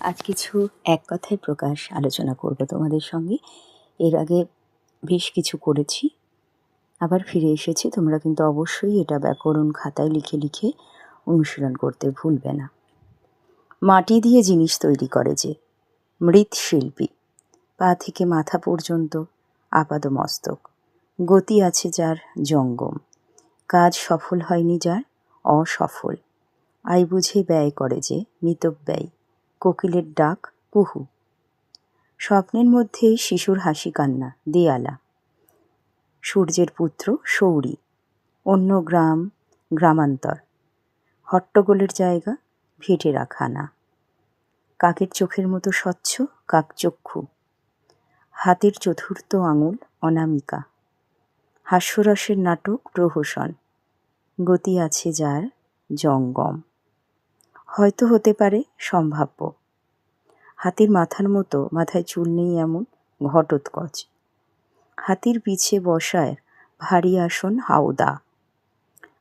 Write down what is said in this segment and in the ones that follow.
আজ কিছু এক কথায় প্রকাশ আলোচনা করব তোমাদের সঙ্গে। এর আগে বেশ কিছু করেছি, আবার ফিরে এসেছি। তোমরা কিন্তু অবশ্যই এটা ব্যাকরণ খাতায় লিখে লিখে অনুশীলন করতে ভুলবে না। মাটি দিয়ে জিনিস তৈরি করে যে, মৃৎশিল্পী, পা থেকে মাথা পর্যন্ত আপাদ মস্তক গতি আছে যার জঙ্গম। কাজ সফল হয়নি যার অসফল। আয় বুঝে ব্যয় করে যে, মিতব্যয়। কোকিলের ডাক কুহু স্বপ্নের মধ্যে শিশুর হাসি কান্না, দেয়ালা। সূর্যের পুত্র সৌরী অন্য গ্রাম, গ্রামান্তর। হট্টগোলের জায়গা ভেটে রাখানা কাকের চোখের মতো স্বচ্ছ, কাকচক্ষু। হাতের চতুর্থ আঙুল, অনামিকা। হাস্যরসের নাটক, প্রহসন। গতি আছে যার, জঙ্গম। হয়তো হতে পারে সম্ভাব্য। হাতির মাথার মতো, মাথায় চুল নেই এমন ঘটোৎকচ। হাতির পিছে বসায় ভারী আসন হাওদা।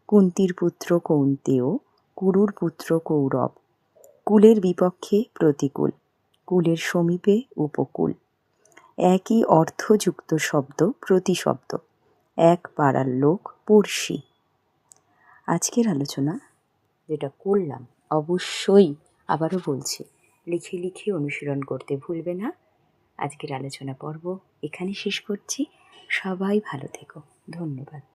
কুন্তির পুত্র কৌন্তেয় কুরুর পুত্র কৌরব। কুলের বিপক্ষে প্রতিকূল, কুলের সমীপে উপকূল। একই অর্থযুক্ত শব্দ, প্রতিশব্দ। এক পাড়ার লোক পড়শি। আজকের আলোচনা যেটা করলাম। অবশ্যই আবারও বলছি, লিখে লিখে অনুশীলন করতে ভুলবে না। আজকের আলোচনা পর্ব এখানে শেষ করছি। সবাই ভালো থেকো। ধন্যবাদ।